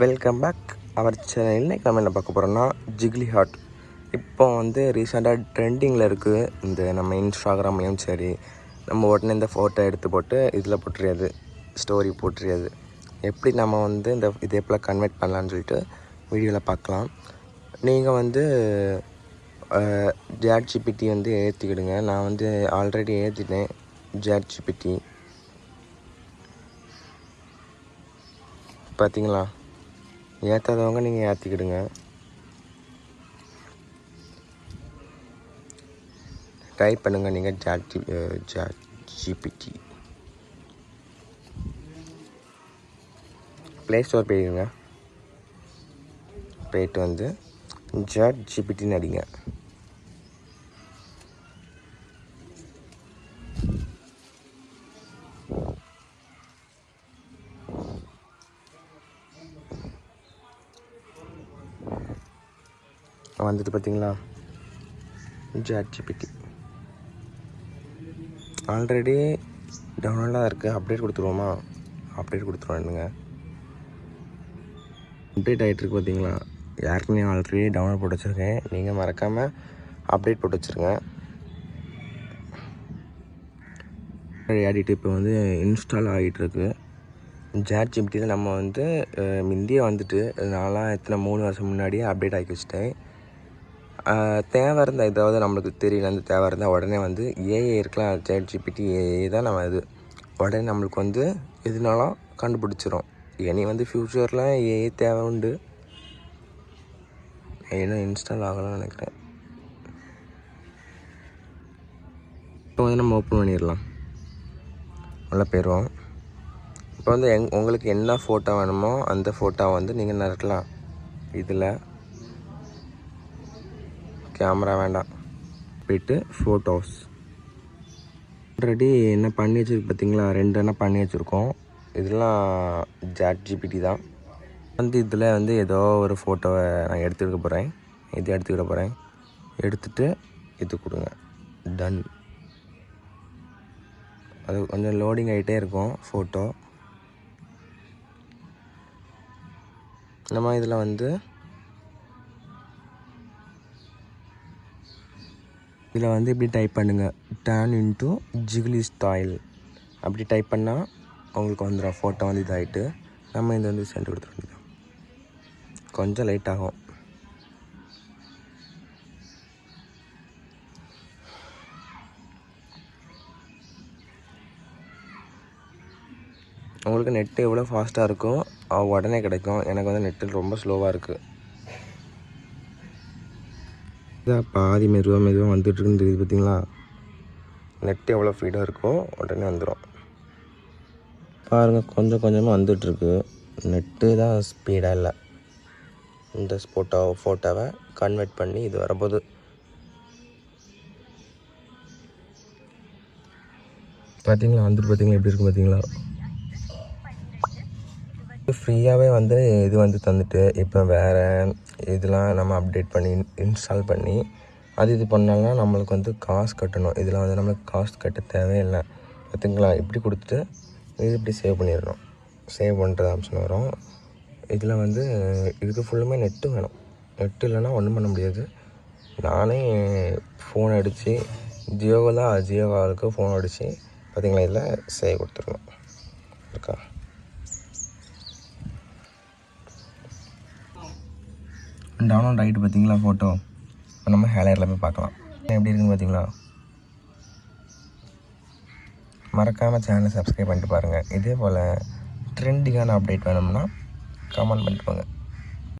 Welcome back our channel இன்றைக்கி நம்ம என்ன பார்க்க போகிறோம்னா ஜிக்லி ஹாட் இப்போ வந்து ரீசெண்டாக ட்ரெண்டிங்கில் இருக்குது இந்த நம்ம இன்ஸ்டாகிராம்லேயும் சரி நம்ம உடனே இந்த ஃபோட்டோ எடுத்து போட்டு இதில் போட்டுறியாது ஸ்டோரி போட்டுறியாது எப்படி நம்ம வந்து இந்த இதே போல் கன்வெர்ட் பண்ணலான்னு சொல்லிட்டு வீடியோவில் பார்க்கலாம். நீங்கள் வந்து ஜேட் ஜிபிடி வந்து ஏற்றிக்கிடுங்க நான் வந்து ஆல்ரெடி ஏற்றிட்டேன் ஜேட் ஜிபிடி பார்த்தீங்களா ஏற்றாதவங்க நீங்கள் ஏற்றிக்கிடுங்க ட்ரை பண்ணுங்கள் நீங்கள் chat G chat GPT play store போயிடுங்க போயிட்டு வந்து ஜாட் ஜிபிடின்னு அடிங்க. வந்துட்டு பார்த்தீங்களா ஜாட் ஜிபிடி ஆல்ரெடி டவுன்லோடாக இருக்குது அப்டேட் கொடுத்துருவோமா? அப்டேட் கொடுத்துருவானுங்க அப்டேட் ஆகிட்டுருக்கு பார்த்தீங்களா யாருக்குமே ஆல்ரெடி டவுன்லோட் போட்டு வச்சுருக்கேன். நீங்கள் மறக்காமல் அப்டேட் போட்டு வச்சுருங்க. ஆடிட்டு இப்போ வந்து இன்ஸ்டால் ஆகிட்டுருக்கு ஜாட் ஜிபிட்டியில் நம்ம வந்து அஹ், முந்தியே வந்துட்டு நான்லாம் எத்தனை மூணு வருஷம் முன்னாடியே அப்டேட் ஆக்கி வச்சுட்டேன். தேவை இருந்தால் ஏதாவது நம்மளுக்கு தெரியல அந்த தேவை இருந்தால் உடனே வந்து ஏஏ இருக்கலாம் சேட் ஜிபிடி ஏஏ தான் நம்ம இது. உடனே நம்மளுக்கு வந்து எதுனாலும் கண்டுபிடிச்சிரும். இனி வந்து ஃப்யூச்சரில் ஏஏ தேவை உண்டு. இன்னும் இன்ஸ்டால் ஆகலாம்னு நினைக்கிறேன். இப்போ வந்து நம்ம ஓப்பன் பண்ணிடலாம். உள்ள போயிடுவோம். இப்போ வந்து எங் உங்களுக்கு என்ன ஃபோட்டோ வேணுமோ அந்த ஃபோட்டோ வந்து நீங்கள் நிறக்கலாம். இதில். கேமரா வேண்டாம். போயிட்டு ஃபோட்டோஸ் ஆல்ரெடி என்ன பண்ணி வச்சுருக்கு பார்த்தீங்களா ரெண்டு என்ன பண்ணி வச்சுருக்கோம். இதெல்லாம் ஜாட் ஜிபிடி தான். வந்து இதில் வந்து ஏதோ ஒரு ஃபோட்டோவை நான் எடுத்துக்க போகிறேன் இது எடுத்துக்கிட போகிறேன் எடுத்துட்டு இது கொடுங்க. டன் அது கொஞ்சம் லோடிங் ஆகிட்டே இருக்கும் ஃபோட்டோ நம்ம இதில் வந்து இதில் வந்து இப்படி டைப் பண்ணுங்கள் டேன் இன்ட்டு ஜிகிலி ஸ்டாயில் அப்படி டைப் பண்ணால் அவங்களுக்கு வந்துடும் ஃபோட்டோ வந்து இதாகிட்டு நம்ம இதை வந்து சென்ட் கொடுத்துட வேண்டியது கொஞ்சம் லைட் ஆகும். உங்களுக்கு நெட்டு எவ்வளோ ஃபாஸ்ட்டாக இருக்கோ உடனே கிடைக்கும். எனக்கு வந்து நெட்டு ரொம்ப ஸ்லோவாக இருக்குது இதான் பாதி மெதுவாக மெதுவாக வந்துட்டுருக்குன்னு தெரியுது பார்த்தீங்களா? நெட் எவ்வளோ ஸ்பீடாக இருக்கோ உடனே வந்துடும் பாருங்கள் கொஞ்சம் கொஞ்சமாக வந்துட்டுருக்கு. நெட்டு தான் ஸ்பீடாக இல்லை. இந்த ஸ்போட்டோ ஃபோட்டோவை கன்வெர்ட் பண்ணி இது வரும்போது பார்த்தீங்களா வந்துட்டு பார்த்தீங்களா எப்படி இருக்குது பார்த்தீங்களா? ஃப்ரீயாகவே வந்து இது வந்து தந்துட்டு இப்போ வேறு இதெல்லாம் நம்ம அப்டேட் பண்ணி இன்ஸ்டால் பண்ணி அது இது பண்ணாலும் நம்மளுக்கு வந்து காசு கட்டணும். இதில் வந்து நம்மளுக்கு காசு கட்ட தேவையில்லை. பார்த்திங்களா இப்படி கொடுத்துட்டு இது இப்படி சேவ் பண்ணிடணும். சேவ் பண்ணுறது ஆப்ஷன் வரும். இதில் வந்து இதுக்கு ஃபுல்லுமே நெட்டு வேணும். நெட்டு இல்லைன்னா ஒன்றும் பண்ண முடியாது. நானே ஃபோன் அடித்து ஜியோவில் ஜியோவாவுக்கு ஜியோவாளுக்கு ஃபோன் அடித்து பார்த்திங்களா இதில் சேவ் கொடுத்துருணும் இருக்கா? டவுன்லோட் ஆகிட்டு பார்த்தீங்களா ஃபோட்டோ இப்போ நம்ம ஹேலரில் போய் பார்க்கலாம். எப்படி இருக்குன்னு பார்த்தீங்களா? மறக்காமல் சேனலை சப்ஸ்கிரைப் பண்ணிட்டு பாருங்கள் இதே போல் ட்ரெண்டிங்கான அப்டேட் வேணும்னா கமெண்ட் பண்ணிட்டு போங்க.